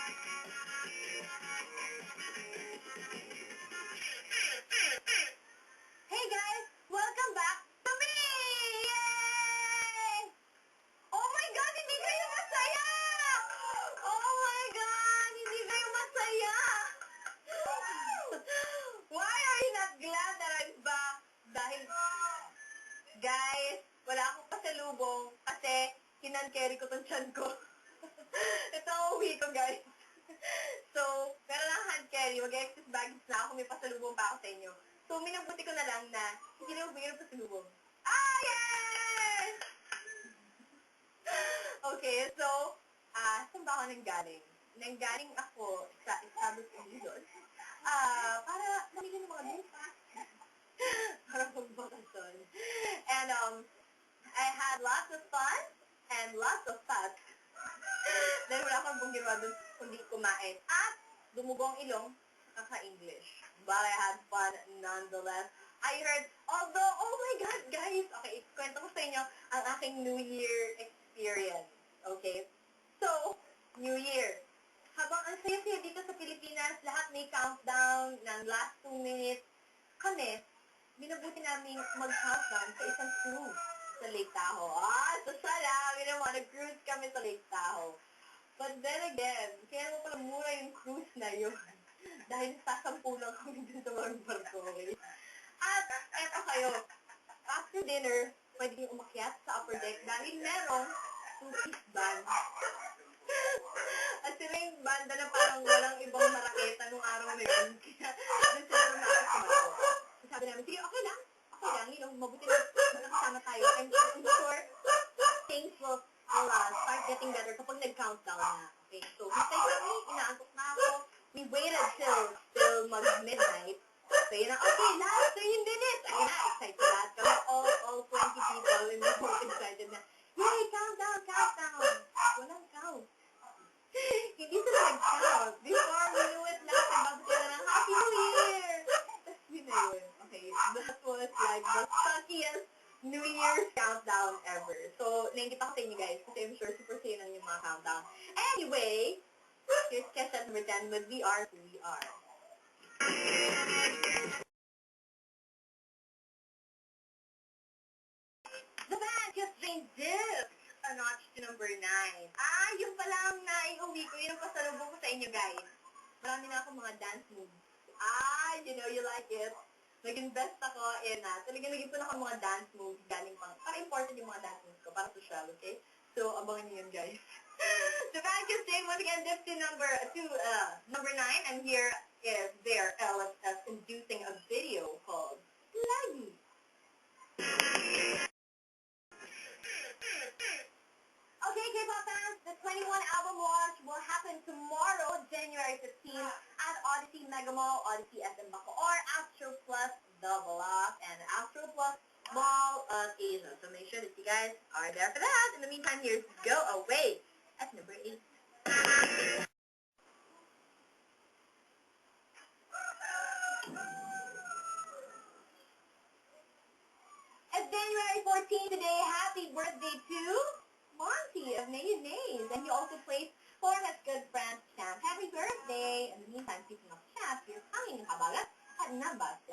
Hey guys! Welcome back to me! Yay! Oh my God! Hindi kayo masaya! Oh my God! Hindi kayo masaya! Why are you not glad that I'm back? Dahil, guys, wala akong pasalubong kasi kinan-carry ko tong tiyan ko. Ito ang uwi ko, guys. so, pero lang carry, mag-excess baggage na ako, may pasalubong pa ako sa inyo. So, minabuti ko na lang na hindi na magbigay ng pasalubong. Ah, yes! okay, so, ah, saan ba ako nanggaling? Nanggaling ako sa Estados Unidos. Ah, para mamili ng mga drinks. para magbakasyon. And, um, I had lots of fun and lots of fun. Dahil wala akong ginawa dun kundi kumain. At dumugong ilong kaka-English. But I had fun nonetheless. I heard, although, oh my God, guys, okay, kwento ko sa inyo ang aking New Year experience. Okay? So, New Year. Habang ang saya-saya dito sa Pilipinas, lahat may countdown ng last two minutes. Kami, minabuti namin mag-countdown sa isang cruise sa Lake Tahoe. Ah, so sana, naman, nag-cruise kami sa Lake Tahoe. But then again, kaya mo pala mura yung cruise na yun. Dahil sasampu lang kami dun sa mga barko. okay? At, eto kayo, after dinner, pwede kayong umakyat sa upper deck dahil merong two-piece band. At sila yung banda na parang walang ibang maraketa nung araw na yun. Kaya, doon sila lumapit sa barko. Sabi namin, sige, okay lang. Okay lang, you know, mabuti na nakasama tayo. I'm, I'm sure things will, will uh, start getting better kapag nag-countdown na. Okay, so hintay kami, inaantok na ako. We waited till, till mag-midnight. So yun na, okay, last 3 minutes. Ayun na, excited lahat kami. All, all 20 people in the boat excited na, yay, countdown, countdown. Walang count. Hindi sila nag-count. Before we knew it, lahat nagbabat sila ng Happy New Year! Na yun. Okay, that was like the suckiest New Year's countdown ever. So, nakikita ko sa inyo guys kasi I'm sure super sayo lang yung mga countdown. Anyway, cassette number 10 with We Are. The band just changed dips a notch to number 9. Ah, yung palang naiuwi ko, yun ang pasalubong ko sa inyo guys. Marami na akong mga dance moves. Ah, you know you like it. Nag-invest ako in, uh, talagang nag-ipon ako ng mga dance moves galing pang, para important yung mga dance moves ko, para social, okay? So, abangan niyo yun, guys. The can sing once again dips to number, to, uh, number 9, and here is their LSS inducing a video called Lagi. Okay, K-pop fans, the 21 album launch will happen tomorrow, January 15th, at Odyssey Mega Mall, Odyssey SM Bacoor, Astro Plus Double Up, and Astro Plus Mall of Asia. So make sure that you guys are there for that. In the meantime, here's Go Away at number 8. It's January 14th today. Happy birthday to Monty of Nays Nays. And he also plays for his good friend Champ. Happy birthday! In the meantime, speaking of Champ, here's Hanging Kabagat at number 7.